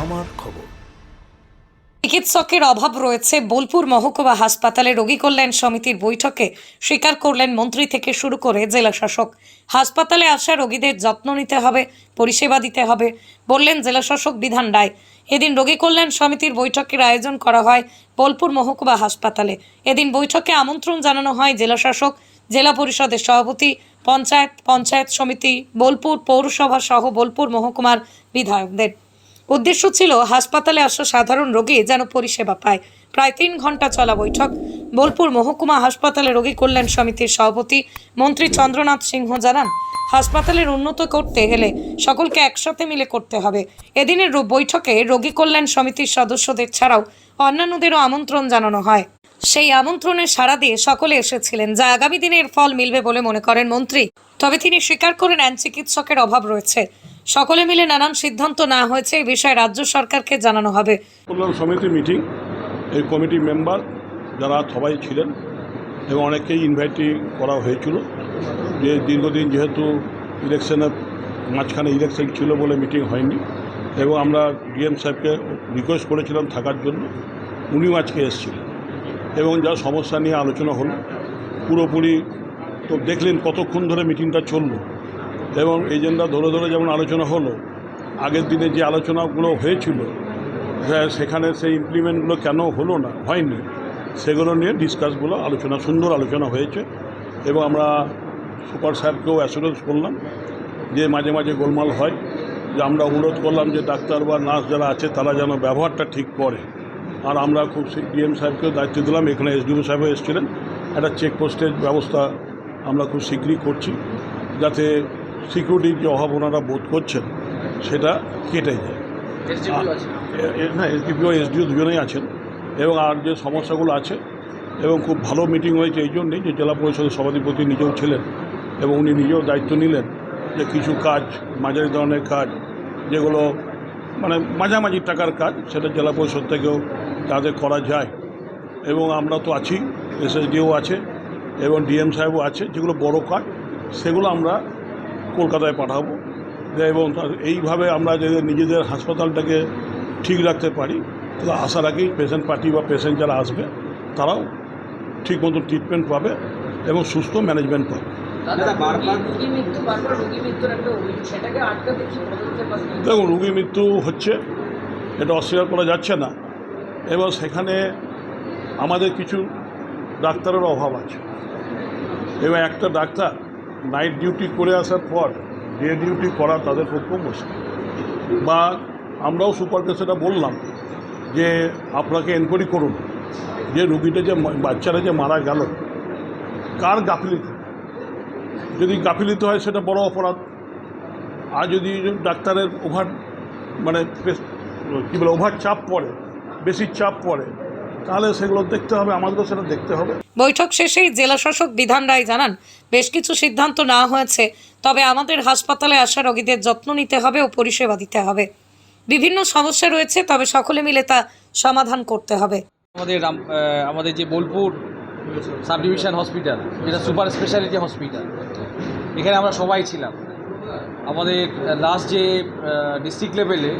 আমার খবর। চিকিৎসকের অভাব রয়েছে বোলপুর মহকুমা হাসপাতালে রোগী কল্যাণ সমিতির বৈঠকে। স্বীকার করলেন মন্ত্রী থেকে শুরু করে জেলা শাসক। হাসপাতালে আসা রোগীদের যত্ন নিতে হবে, পরিষেবা দিতে হবে, বললেন জেলা শাসক বিধান রায়। এদিন রোগী কল্যাণ সমিতির বৈঠকের আয়োজন করা হয় বোলপুর মহকুমা হাসপাতালে। এদিন বৈঠকে আমন্ত্রণ জানানো হয় জেলা শাসক, জেলা পরিষদের সভাপতি, পঞ্চায়েত পঞ্চায়েত সমিতি, বোলপুর পৌরসভা সহ বোলপুর মহকুমার বিধায়কদের। উদ্দেশ্য ছিল হাসপাতালে আসা সাধারণ রোগী যেন পরিষেবা পায়। প্রায় তিন ঘণ্টা চলা বৈঠক। বোলপুর মহকুমা হাসপাতালে রোগী কল্যাণ সমিতির সভাপতি মন্ত্রী চন্দ্রনাথ সিংহ জানান, হাসপাতালের উন্নত করতে গেলে সকলকে একসাথে মিলে করতে হবে। এদিনের বৈঠকে রোগী কল্যাণ সমিতির সদস্যদের ছাড়াও অন্যান্যদেরও আমন্ত্রণ জানানো হয়। সেই আমন্ত্রণে সাড়া দিয়ে সকলে এসেছিলেন, যা আগামী দিনের ফল মিলবে বলে মনে করেন মন্ত্রী। তবে তিনি স্বীকার করে নেন চিকিৎসকের অভাব রয়েছে। সকলে মিলে নানান সিদ্ধান্ত না হয়েছে, এই বিষয়ে রাজ্য সরকারকে জানানো হবে। কল্যাণ সমিতি মিটিং, এই কমিটি মেম্বার যারা সবাই ছিলেন এবং অনেককেই ইনভাইটই করা হয়েছিল। যে দীর্ঘদিন যেহেতু ইলেকশনের মাঝখানে ইলেকশন ছিল বলে মিটিং হয়নি এবং আমরা ডিএম সাহেবকে রিকোয়েস্ট করেছিলাম থাকার জন্য, উনিও আজকে এসেছিলেন। এবং যা সমস্যা নিয়ে আলোচনা হলো, পুরোপুরি তো দেখলেন কতক্ষণ ধরে মিটিংটা চলল। এবং এজেন্ডা ধরে ধরে যেমন আলোচনা হলো, আগের দিনে যে আলোচনাগুলো হয়েছিল সেখানে সেই ইমপ্লিমেন্টগুলো কেন হলো না, হয়নি, সেগুলো নিয়ে ডিসকাসগুলো আলোচনা, সুন্দর আলোচনা হয়েছে এবং আমরা সুপার সাহেবকেও অ্যাসুরেন্স করলাম যে মাঝে মাঝে গোলমাল হয়, যে আমরা অনুরোধ করলাম যে ডাক্তার বা নার্স যারা আছে তারা যেন ব্যবহারটা ঠিক করে। আর আমরা খুব ডিএম সাহেবকেও দায়িত্ব দিলাম, এখানে এসডিও সাহেবও এসেছিলেন, একটা চেকপোস্টের ব্যবস্থা আমরা খুব শীঘ্রই করছি, যাতে সিকিউরিটির যে অভাব ওনারা বোধ করছেন সেটা কেটে যায়। না এসডিপিও এসডিও দুজনেই আছেন এবং আর যে সমস্যাগুলো আছে এবং খুব ভালো মিটিং হয়েছে এই জন্যেই যে জেলা পরিষদের সভাধিপতি নিজেও ছিলেন এবং উনি নিজেও দায়িত্ব নিলেন যে কিছু কাজ মাঝারি ধরনের কাজ যেগুলো মানে মাঝামাঝি টাকার কাজ সেটা জেলা পরিষদ থেকেও তাদের করা যায়। এবং আমরা তো আছি এসএসডিও আছে এবং ডিএম সাহেবও আছে যেগুলো বড় কাজ সেগুলো আমরা কলকাতায় পাঠাবো। এবং এইভাবে আমরা যদি নিজেদের হাসপাতালটাকে ঠিক রাখতে পারি তাহলে আসার আগেই পেশেন্ট পার্টি বা পেশেন্ট যারা আসবে তারাও ঠিক মতো ট্রিটমেন্ট পাবে এবং সুস্থ ম্যানেজমেন্ট পাবে। দেখুন রোগী মৃত্যু হচ্ছে এটা অস্বীকার করা যাচ্ছে না। এবং সেখানে আমাদের কিছু ডাক্তারের অভাব আছে। এবং একটা ডাক্তার নাইট ডিউটি করে আসার পর ডে ডিউটি করা তাদের পক্ষেও মুশকিল। বা আমরাও সুপারকে সেটা বললাম যে আপনাকে এনকোয়ারি করুন, যে রুগীটা যে বাচ্চারা যে মারা গেল, কার গাফিলিতে? যদি গাফিলিতে হয় সেটা বড় অপরাধ। আর যদি ডাক্তারের ওভার মানে কী বলে, ওভার চাপ পড়ে, বেশি চাপ পড়ে তাহলে সেগুলো দেখতে হবে আমাদেরও সেটা দেখতে হবে। বৈঠক শেষেই জেলা শাসক বিধান রায় জানান বেশ কিছু সিদ্ধান্ত নেওয়া হয়েছে তবে আমাদের হাসপাতালে আসা রোগীদের যত্ন নিতে হবে ও পরিষেবা দিতে হবে। বিভিন্ন সমস্যা রয়েছে তবে সকলে মিলে তা সমাধান করতে হবে। আমাদের আমাদের যে বোলপুর সাব ডিভিশন হসপিটাল যেটা সুপার স্পেশালিটি হসপিটাল এখানে আমরা সবাই ছিলাম। আমাদের লাস্ট যে ডিস্ট্রিক্ট লেভেলে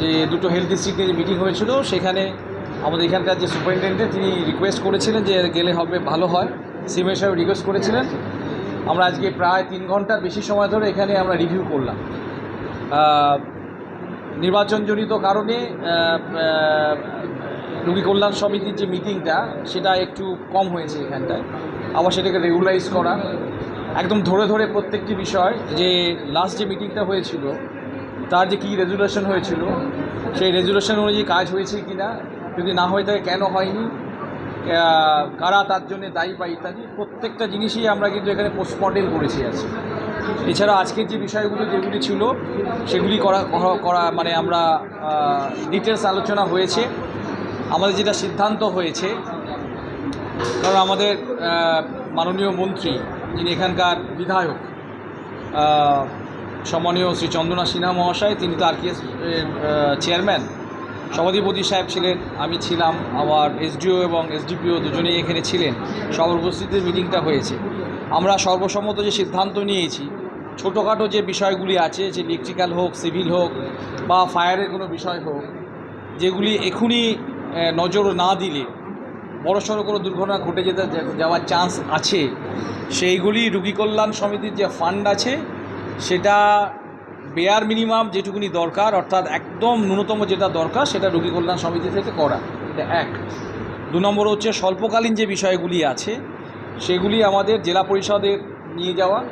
যে দুটো হেলথ ডিস্ট্রিক্টে যে মিটিং হয়েছিল সেখানে আমাদের এখানকার যে সুপারিনটেন্ডেন্ট তিনি রিকোয়েস্ট করেছিলেন যে গেলে হবে ভালো হয়। সিএমএ সাহেব রিকোয়েস্ট করেছিলেন। আমরা আজকে প্রায় তিন ঘণ্টার বেশি সময় ধরে এখানে আমরা রিভিউ করলাম। নির্বাচনজনিত কারণে আহ, কল্যাণ সমিতির যে মিটিংটা সেটা একটু কম হয়েছে এখানটায়। আবার সেটাকে রেগুলাইজ করা। একদম ধরে ধরে প্রত্যেকটি বিষয় যে লাস্ট যে মিটিংটা হয়েছিল তার যে কী রেজুলেশন হয়েছিল সেই রেজুলেশন অনুযায়ী কাজ হয়েছে কি না যদি না হয়ে থাকে, কেন হয়নি? কারা তার জন্য দায়ী বা ইত্যাদি, প্রত্যেকটা জিনিসই আমরা কিন্তু এখানে পোস্টমর্টেম করেছি আছি এছাড়া আজকের যে বিষয়গুলো যেগুলি ছিল, সেগুলি করা, করা- মানে আমরা ডিটেলস আলোচনা হয়েছে। আমাদের যেটা সিদ্ধান্ত হয়েছে, কারণ আমাদের মাননীয় মন্ত্রী, যিনি এখানকার বিধায়ক সম্মানীয় শ্রী চন্দনা সিনহা মহাশয়, তিনি তো আর কি চেয়ারম্যান সভাধিপতি সাহেব ছিলেন, আমি ছিলাম আবার এসডিও এবং এসডিপিও দুজনেই এখানে ছিলেন। সবার উপস্থিতিতে মিটিংটা হয়েছে। আমরা সর্বসম্মত যে সিদ্ধান্ত নিয়েছি, ছোটোখাটো যে বিষয়গুলি আছে, যে ইলেকট্রিক্যাল হোক সিভিল হোক, বা ফায়ারের কোনো বিষয় হোক, যেগুলি এখনই নজর না দিলে বড়সড় কোনো দুর্ঘটনা ঘটে যেতে যাওয়ার চান্স আছে, সেইগুলি রুগী কল্যাণ সমিতির যে ফান্ড আছে, সেটা বেয়ার মিনিমাম যেটুকুনি দরকার, অর্থাৎ একদম ন্যূনতম যেটা দরকার, সেটা রোগী কল্যাণ সমিতি থেকে করা। এটা এক। দু নম্বর হচ্ছে স্বল্পকালীন যে বিষয়গুলি আছে, সেগুলি আমাদের জেলা পরিষদের নিয়ে যাওয়া,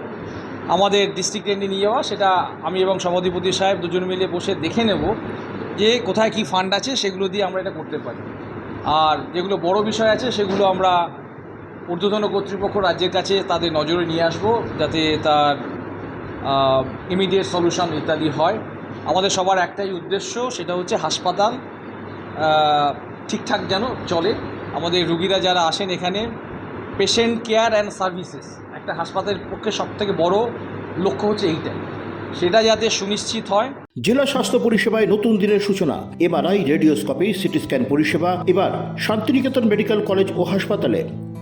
আমাদের ডিস্ট্রিক্টে নিয়ে যাওয়া, সেটা আমি এবং সভাধিপতি সাহেব দুজন মিলে বসে দেখে নেব যে কোথায় কি ফান্ড আছে, সেগুলো দিয়ে আমরা এটা করতে পারি। আর যেগুলো বড় বিষয় আছে, সেগুলো আমরা ঊর্ধ্বতন কর্তৃপক্ষ রাজ্যের কাছে তাদের নজরে নিয়ে আসব, যাতে তার ইমিডিয়েট সলিউশন ইত্যাদি হয়। আমাদের সবার একটাই উদ্দেশ্য, সেটা হচ্ছে হাসপাতাল ঠিকঠাক যেন চলে। আমাদের রুগীরা যারা আসেন এখানে পেশেন্ট কেয়ার অ্যান্ড সার্ভিসেস একটা হাসপাতালের পক্ষে সবথেকে বড় লক্ষ্য হচ্ছে এইটাই সেটা যাতে সুনিশ্চিত হয়। জেলা স্বাস্থ্য পরিষেবায় নতুন দিনের সূচনা এবার এমআরআই, রেডিওস্কোপি সিটি স্ক্যান পরিষেবা, এবার শান্তিনিকেতন মেডিকেল কলেজ ও হাসপাতালে